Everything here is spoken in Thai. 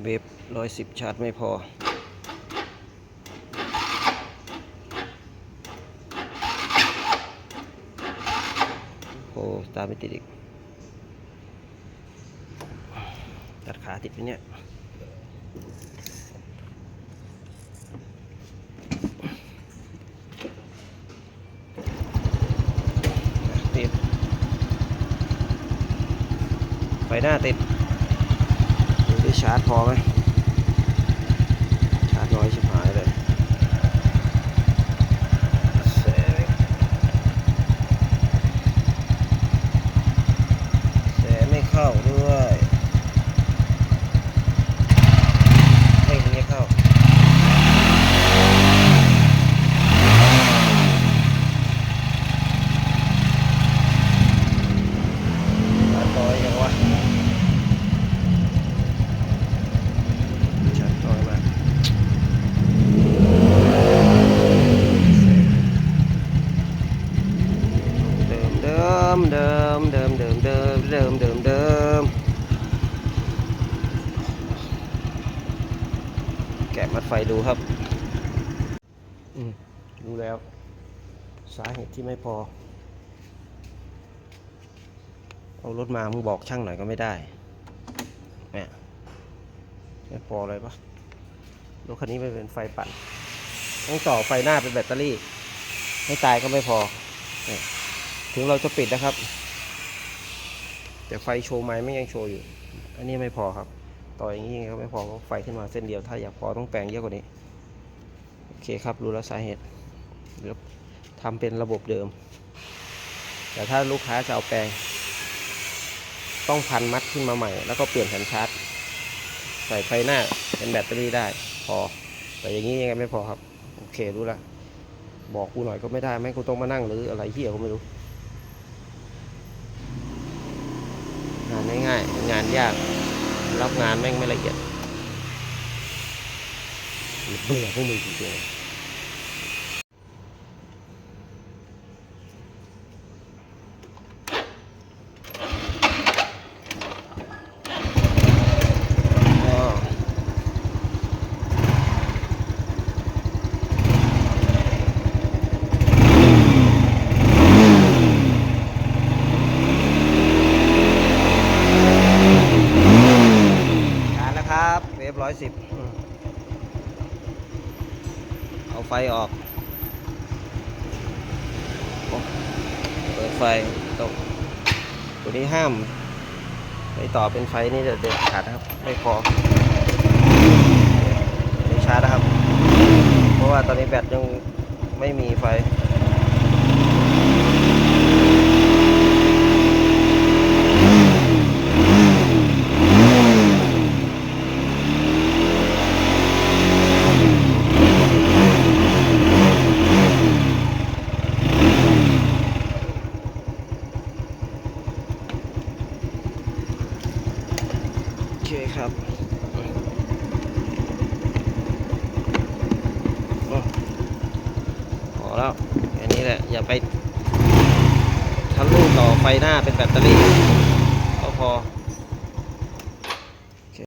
เวฟร้อยสิบชาร์จไม่พอ โอ้ตามไม่ติดอีก ตัดขาติดไปเนี่ยติดไฟหน้าติด ดูดิชาร์จพอไหมชาร์จน้อยชิบหายเลยแสไม่เข้าด้ มเดิมเดิมเดิมเดิมเดิมเดิมเดิมแกะมัดไฟดูครับดูแล้ว สาเหตุที่ไม่พอ เอารถมามึงบอกช่างหน่อยก็ไม่ได้เนี่ยไม่พอเลยปะรถคันนี้มันเป็นไฟปั่นต้องต่อไฟหน้าเป็นแบตเตอรี่ ให้ตายก็ไม่พอเนี่ย ถึงเราจะปิดนะครับ แต่ไฟโชว์ไม้ไม่ยังโชว์อยู่ อันนี้ไม่พอครับ ต่ออย่างนี้ก็ไม่พอเพราะไฟขึ้นมาเส้นเดียว ถ้าอยากพอต้องแปลงเยอะกว่านี้ โอเคครับรู้แล้วสาเหตุเดี๋ยวทำเป็นระบบเดิม แต่ถ้าลูกค้าจะเอาแปลง ต้องพันมัดขึ้นมาใหม่ แล้วก็เปลี่ยนแผ่นชาร์จใส่ไฟหน้าเป็นแบตเตอรี่ได้ พอ แต่อย่างนี้ยังไงไม่พอครับ โอเครู้ละบอกกูหน่อยก็ไม่ได้แม่งกูต้องมานั่งหรืออะไรเหี้ยก็ไม่รู้ งาน ง่ายๆ งานยาก รับงานแม่งไม่ละเอียดเบื่อพวกมึงจริงๆ อ๋อการแล้วครับ เวฟร้ อยสิบเอาไฟออกโอ้เปิดไฟตกตัวนี้ห้ามไปต่อเป็นไฟนี่เด็ดขาดนะครับ ไม่พอไม่ชาร์จนะครับ เพราะว่าตอนนี้แบตยังไม่มีไฟ คครับอืมพอแล้วอันนี้แหละ อย่าไปทะลุต่อไฟหน้าเป็นแบตเตอรี่ ก็พอ